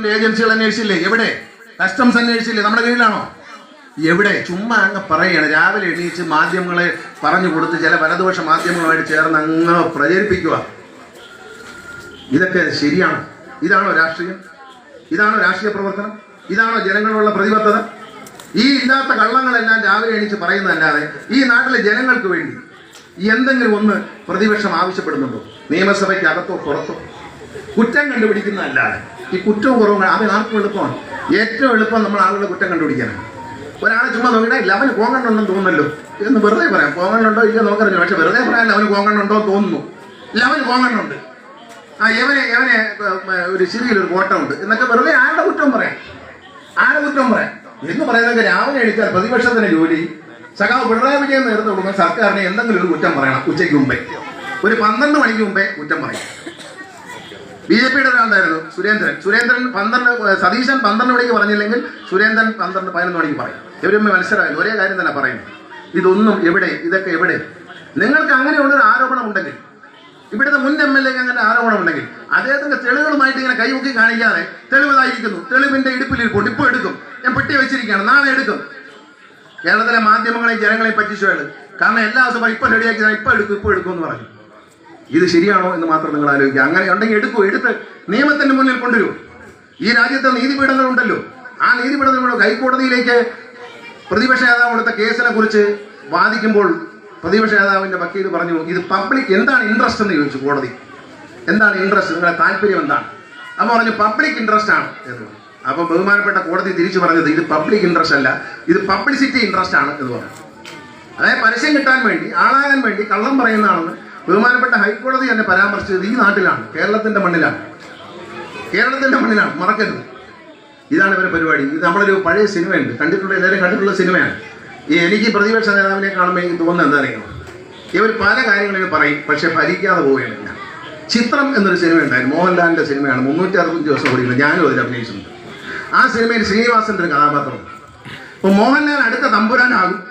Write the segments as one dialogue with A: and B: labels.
A: Government ഏജൻസികൾ അന്വേഷിച്ചില്ലേ? എവിടെ? കസ്റ്റംസ് അന്വേഷിച്ചില്ലേ? നമ്മുടെ കീഴിലാണോ എവിടെ? ചുമ്മാ അങ്ങ് പറയുകയാണ്. രാവിലെ എണീച്ച് മാധ്യമങ്ങളെ പറഞ്ഞു കൊടുത്ത് ചില വലതുപക്ഷ മാധ്യമങ്ങളുമായിട്ട് ചേർന്ന് അങ്ങ് പ്രചരിപ്പിക്കുക. ഇതൊക്കെ ശരിയാണ്. ഇതാണോ രാഷ്ട്രീയം? ഇതാണോ രാഷ്ട്രീയ പ്രവർത്തനം? ഇതാണോ ജനങ്ങളുള്ള പ്രതിബദ്ധത? ഈ ഇല്ലാത്ത കള്ളങ്ങളെല്ലാം രാവിലെ എണീച്ച് പറയുന്നതല്ലാതെ ഈ നാട്ടിലെ ജനങ്ങൾക്ക് വേണ്ടി എന്തെങ്കിലും ഒന്ന് പ്രതിപക്ഷം ആവശ്യപ്പെടുന്നുണ്ടോ? നിയമസഭയ്ക്ക് അകത്തോ പുറത്തോ? കുറ്റം കണ്ടുപിടിക്കുന്നതല്ലാതെ. ഈ കുറ്റവും കുറവും അത് ആർക്കും എളുപ്പമാണ്. ഏറ്റവും എളുപ്പം നമ്മൾ ആളുകളെ കുറ്റം കണ്ടുപിടിക്കാനാണ്. ഒരാളെ ചുമ്മാ നോക്കിയിട്ട് ഇല്ല അവന് പോകണ്ടുണ്ടെന്ന് തോന്നുന്നല്ലോ. എന്ന് വെറുതെ പറയാം. പോകണ്ടുണ്ടോ ഇല്ല നോക്കറില്ല പക്ഷെ വെറുതെ പറയാൻ അവന് പോകണ്ടുണ്ടോ തോന്നുന്നു. ഇല്ല അവന് പോകണ്ടുണ്ട് ആ യവനെ യവനെ ഒരു ശരിയിൽ ഒരു കോട്ടമുണ്ട്. എന്നൊക്കെ വെറുതെ ആരുടെ കുറ്റം പറയാം. ആരുടെ കുറ്റം പറയാം? എന്ന് പറയുന്നതൊക്കെ രാവിലെ എഴുത്താൽ പ്രതിപക്ഷത്തിന്റെ ജോലി. സഖാവ് പിണറായി വിജയൻ നേതൃത്വം കൊടുക്കുന്ന സർക്കാരിനെ എന്തെങ്കിലും ഒരു കുറ്റം പറയണം ഉച്ചയ്ക്ക് മുമ്പേ. ഒരു പന്ത്രണ്ട് മണിക്ക് മുമ്പേ കുറ്റം പറയും ബി ജെ പിയുടെ ഒരാളായിരുന്നു സുരേന്ദ്രൻ. സുരേന്ദ്രൻ പന്ത്രണ്ട് സതീശൻ പന്ത്രണ്ട് മണിക്ക് പറഞ്ഞില്ലെങ്കിൽ സുരേന്ദ്രൻ പന്ത്രണ്ട് പതിനൊന്ന് മണിക്ക് പറയും. ഇവരും മത്സരമായിരുന്നു. ഒരേ കാര്യം തന്നെ പറയുന്നു. ഇതൊന്നും എവിടെ? ഇതൊക്കെ എവിടെ? നിങ്ങൾക്ക് അങ്ങനെയുള്ളൊരു ആരോപണം ഉണ്ടെങ്കിൽ ഇവിടുത്തെ മുൻ എം എൽ എക്ക് അങ്ങനെ ആരോപണം ഉണ്ടെങ്കിൽ അദ്ദേഹത്തിന്റെ തെളിവുകളുമായിട്ട് ഇങ്ങനെ കൈമുക്കി കാണിക്കാതെ തെളിവതായിരിക്കുന്നു. തെളിവിന്റെ ഇടുപ്പിലിരിപ്പുണ്ട്. ഇപ്പോൾ എടുക്കും. ഞാൻ പെട്ടി വെച്ചിരിക്കുകയാണ്. നാളെ എടുക്കും. കേരളത്തിലെ മാധ്യമങ്ങളെയും ജനങ്ങളെയും പറ്റിച്ചു കാരണം എല്ലാ ദിവസവും ഇപ്പൊ റെഡിയാക്കി ഇപ്പൊ എടുക്കും ഇപ്പൊ എടുക്കും എന്ന് പറഞ്ഞു ഇത് ശരിയാണോ എന്ന് മാത്രം നിങ്ങൾ ആലോചിക്കുക. അങ്ങനെ ഉണ്ടെങ്കിൽ എടുക്കൂ. എടുത്ത് നിയമത്തിന്റെ മുന്നിൽ കൊണ്ടുവരൂ. ഈ രാജ്യത്തെ നീതിപീഠങ്ങളുണ്ടല്ലോ ആ നീതിപീഠങ്ങൾ ഹൈക്കോടതിയിലേക്ക് പ്രതിപക്ഷ നേതാവ് കൊടുത്ത കേസിനെ കുറിച്ച് വാദിക്കുമ്പോൾ പ്രതിപക്ഷ നേതാവിന്റെ വക്കീൽ പറഞ്ഞു ഇത് പബ്ലിക് എന്താണ് ഇൻട്രസ്റ്റ് എന്ന് ചോദിച്ചു കോടതി. എന്താണ് ഇൻട്രസ്റ്റ് നിങ്ങളുടെ താല്പര്യം എന്താണ്? അപ്പൊ പറഞ്ഞു പബ്ലിക് ഇൻട്രസ്റ്റ് ആണ്. എന്ന് പറഞ്ഞു. അപ്പൊ ബഹുമാനപ്പെട്ട കോടതി തിരിച്ചു പറഞ്ഞത് ഇത് പബ്ലിക് ഇൻട്രസ്റ്റ് അല്ല. ഇത് പബ്ലിസിറ്റി ഇൻട്രസ്റ്റ് ആണ്. എന്ന് പറഞ്ഞു. അതായത് പരസ്യം കിട്ടാൻ വേണ്ടി ആളാകാൻ വേണ്ടി കള്ളം പറയുന്നതാണെന്ന് ബഹുമാനപ്പെട്ട ഹൈക്കോടതി തന്നെ പരാമർശിച്ചത് ഈ നാട്ടിലാണ് കേരളത്തിന്റെ മണ്ണിലാണ്. കേരളത്തിന്റെ മണ്ണിലാണ് മറക്കരുത്. ഇതാണ് ഇവരുടെ പരിപാടി. ഇത് നമ്മളൊരു പഴയ സിനിമയുണ്ട്. കണ്ടിട്ടുള്ള എല്ലാവരും കണ്ടിട്ടുള്ള സിനിമയാണ്. ഈ എനിക്ക് പ്രതിപക്ഷ നേതാവിനെ കാണുമ്പോൾ എനിക്ക് തോന്നുന്നത് എന്താ ഇവർ പല കാര്യങ്ങളും പറയും പക്ഷെ ഭരിക്കാതെ പോവുകയാണ് ചിത്രം എന്നൊരു സിനിമ ഉണ്ടായിരുന്നു മോഹൻലാലിന്റെ സിനിമയാണ്. മുന്നൂറ്റി അറുപത്തഞ്ച് ദിവസം കൂടിയുള്ള ഞാനും അതിൽ അഭിനയിച്ചിട്ടുണ്ട്. ആ സിനിമയിൽ ശ്രീനിവാസന്റെ ഒരു കഥാപാത്രം. അപ്പോൾ മോഹൻലാൽ അടുത്ത തമ്പുരാനാകും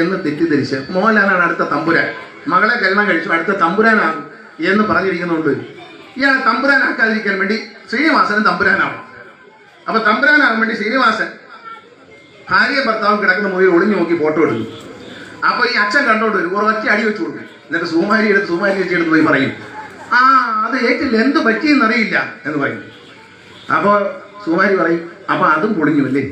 A: എന്ന് തെറ്റിദ്ധരിച്ച് മോഹൻലാലാണ് അടുത്ത തമ്പുരാൻ. മകളെ കല്യാണം കഴിച്ചു അടുത്ത തമ്പുരാനാകും എന്ന് പറഞ്ഞിരിക്കുന്നുണ്ട്. ഇയാളെ തമ്പുരാനാക്കാതിരിക്കാൻ വേണ്ടി ശ്രീനിവാസനും തമ്പുരാനാവും. അപ്പൊ തമ്പുരാനാകാൻ വേണ്ടി ശ്രീനിവാസൻ ഭാര്യ ഭർത്താവും കിടക്കുന്ന മുറിയിൽ ഒളിഞ്ഞു നോക്കി ഫോട്ടോ എടുക്കും. അപ്പൊ ഈ അച്ഛൻ കണ്ടോണ്ട് ഒരു ഒറ്റ അടി വെച്ചു കൊടുക്കും. എന്നിട്ട് സുമാരി എടുത്ത് സുമാരി എടുത്ത് പോയി പറയും ആ അത് ഏറ്റില്ല എന്ത് പറ്റിയെന്നറിയില്ല എന്ന് പറയും. അപ്പോൾ സുമാരി പറയും അപ്പൊ അതും പൊളിഞ്ഞു അല്ലേ?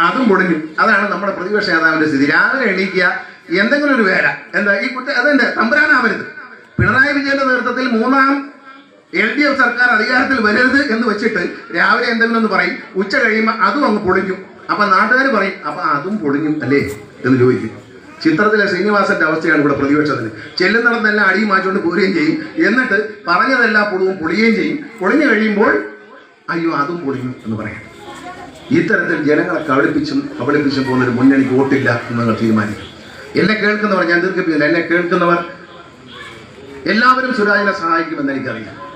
A: അതും പൊളിഞ്ഞു. അതാണ് നമ്മുടെ പ്രതിപക്ഷ നേതാവിന്റെ സ്ഥിതി. രാവിലെ എണീക്കുക എന്തെങ്കിലും ഒരു വേല. എന്താ ഈ കുറ്റ അതെന്റെ തമ്പുരാനാവരുത് പിണറായി വിജയന്റെ നേതൃത്വത്തിൽ മൂന്നാം എൽ ഡി എഫ് സർക്കാർ അധികാരത്തിൽ വരരുത് എന്ന് വെച്ചിട്ട് രാവിലെ എന്തെങ്കിലും ഒന്ന് പറയും. ഉച്ച കഴിയുമ്പോൾ അതും അങ്ങ് പൊളിക്കും അപ്പൊ നാട്ടുകാർ പറയും അപ്പൊ അതും പൊളിഞ്ഞു അല്ലേ? എന്ന് ചോദിക്കും. ചിത്രത്തിലെ ശ്രീനിവാസന്റെ അവസ്ഥയാണ് ഇവിടെ പ്രതിപക്ഷത്തിന്. ചെല്ലുന്നിടത്തെല്ലാം അടിയും മാച്ചുകൊണ്ട് പോരുകയും ചെയ്യും. എന്നിട്ട് പറഞ്ഞതെല്ലാം പൊളിവും പൊളിയുകയും ചെയ്യും. പൊളിഞ്ഞു കഴിയുമ്പോൾ അയ്യോ അതും പൊളിഞ്ഞു എന്ന് പറയാം. ഇത്തരത്തിൽ ജനങ്ങളെ കബളിപ്പിച്ചും കബളിപ്പിച്ചും പോകുന്ന ഒരു മുന്നണിക്ക് വോട്ടില്ല എന്ന് നിങ്ങൾ തീരുമാനിക്കും. എന്നെ കേൾക്കുന്നവർ ഞാൻ ദീർഘിപ്പിക്കുന്നില്ല എന്നെ കേൾക്കുന്നവർ എല്ലാവരും സുരാജിനെ സഹായിക്കുമെന്ന് എനിക്കറിയാം.